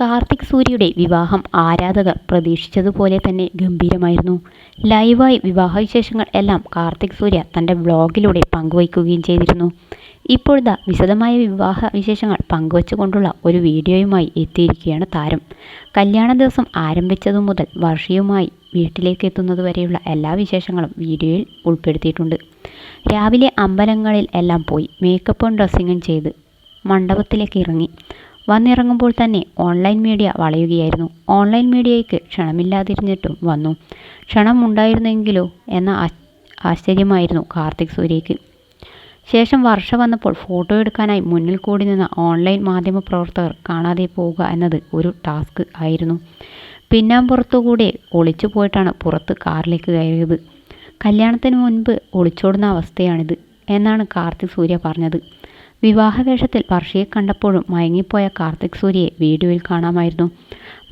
കാർത്തിക് സൂര്യയുടെ വിവാഹം ആരാധകർ പ്രതീക്ഷിച്ചതുപോലെ തന്നെ ഗംഭീരമായിരുന്നു. ലൈവായി വിവാഹവിശേഷങ്ങൾ എല്ലാം കാർത്തിക് സൂര്യ തന്റെ വ്ലോഗിലൂടെ പങ്കുവയ്ക്കുകയും ചെയ്തിരുന്നു. ഇപ്പോഴത്തെ വിശദമായ വിവാഹ വിശേഷങ്ങൾ പങ്കുവച്ചുകൊണ്ടുള്ള ഒരു വീഡിയോയുമായി എത്തിയിരിക്കുകയാണ് താരം. കല്യാണ ദിവസം ആരംഭിച്ചതു മുതൽ വർഷയുമായി വീട്ടിലേക്ക് എത്തുന്നതുവരെയുള്ള എല്ലാ വിശേഷങ്ങളും വീഡിയോയിൽ ഉൾപ്പെടുത്തിയിട്ടുണ്ട്. രാവിലെ അമ്പലങ്ങളിൽ എല്ലാം പോയി മേക്കപ്പും ഡ്രസ്സിങ്ങും ചെയ്ത് മണ്ഡപത്തിലേക്ക് ഇറങ്ങി. വന്നിറങ്ങുമ്പോൾ തന്നെ ഓൺലൈൻ മീഡിയ വളയുകയായിരുന്നു. ഓൺലൈൻ മീഡിയയ്ക്ക് ക്ഷണമില്ലാതിരുന്നിട്ടും വന്നു. ക്ഷണം ഉണ്ടായിരുന്നെങ്കിലോ എന്ന ആശ്ചര്യമായിരുന്നു കാർത്തിക് സൂര്യയ്ക്ക്. ശേഷം വർഷ വന്നപ്പോൾ ഫോട്ടോ എടുക്കാനായി മുന്നിൽ കൂടി നിന്ന ഓൺലൈൻ മാധ്യമ പ്രവർത്തകർ കാണാതെ പോവുക എന്നത് ഒരു ടാസ്ക് ആയിരുന്നു. പിന്നാമ്പുറത്തുകൂടെ ഒളിച്ചു പോയിട്ടാണ് പുറത്ത് കാറിലേക്ക് കയറിയത്. കല്യാണത്തിന് മുൻപ് ഒളിച്ചോടുന്ന അവസ്ഥയാണിത് എന്നാണ് കാർത്തിക് സൂര്യ പറഞ്ഞത്. വിവാഹവേഷത്തിൽ വർഷയെ കണ്ടപ്പോഴും മയങ്ങിപ്പോയ കാർത്തിക് സൂര്യയെ വീഡിയോയിൽ കാണാമായിരുന്നു.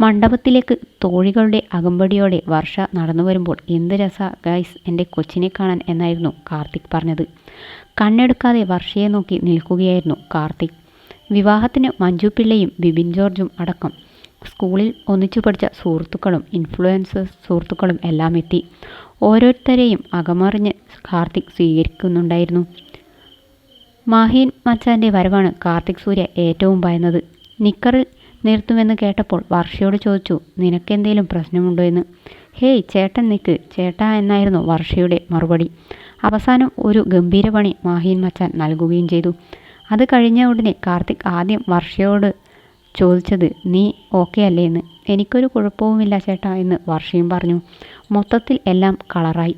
മണ്ഡപത്തിലേക്ക് തോഴികളുടെ അകമ്പടിയോടെ വർഷ നടന്നു വരുമ്പോൾ എന്ത് രസ ഗൈസ് എന്റെ കൊച്ചിനെ കാണാൻ എന്നായിരുന്നു കാർത്തിക് പറഞ്ഞത്. കണ്ണെടുക്കാതെ വർഷയെ നോക്കി നിൽക്കുകയായിരുന്നു കാർത്തിക്. വിവാഹത്തിന് മഞ്ജു പിള്ളയും ബിബിൻ ജോർജും അടക്കം സ്കൂളിൽ ഒന്നിച്ചു പഠിച്ച സുഹൃത്തുക്കളും ഇൻഫ്ലുവൻസേഴ്സ് സുഹൃത്തുക്കളും എല്ലാം എത്തി ഓരോരുത്തരെയും അകമറിഞ്ഞ് കാർത്തിക് സ്വീകരിക്കുന്നുണ്ടായിരുന്നു. മാഹീൻ മച്ചാന്റെ വരവാണ് കാർത്തിക് സൂര്യ ഏറ്റവും ഭയന്നത്. നിക്കറിൽ നിർത്തുമെന്ന് കേട്ടപ്പോൾ വർഷയോട് ചോദിച്ചു നിനക്കെന്തേലും പ്രശ്നമുണ്ടോ എന്ന്? ഹേയ് ചേട്ടൻ നിക്ക്. ചേട്ടാ എന്നായിരുന്നു വർഷയുടെ മറുപടി. അവസാനം ഒരു ഗംഭീര പണി മാഹീൻ മച്ചാൻ നൽകുകയും ചെയ്തു. അത് കഴിഞ്ഞ ഉടനെ കാർത്തിക് ആദ്യം വർഷയോട് ചോദിച്ചത് നീ ഓക്കെ അല്ലേ എന്ന്? എനിക്കൊരു കുഴപ്പവുമില്ല ചേട്ടാ എന്ന് വർഷയും പറഞ്ഞു. മൊത്തത്തിൽ എല്ലാം കളറായി.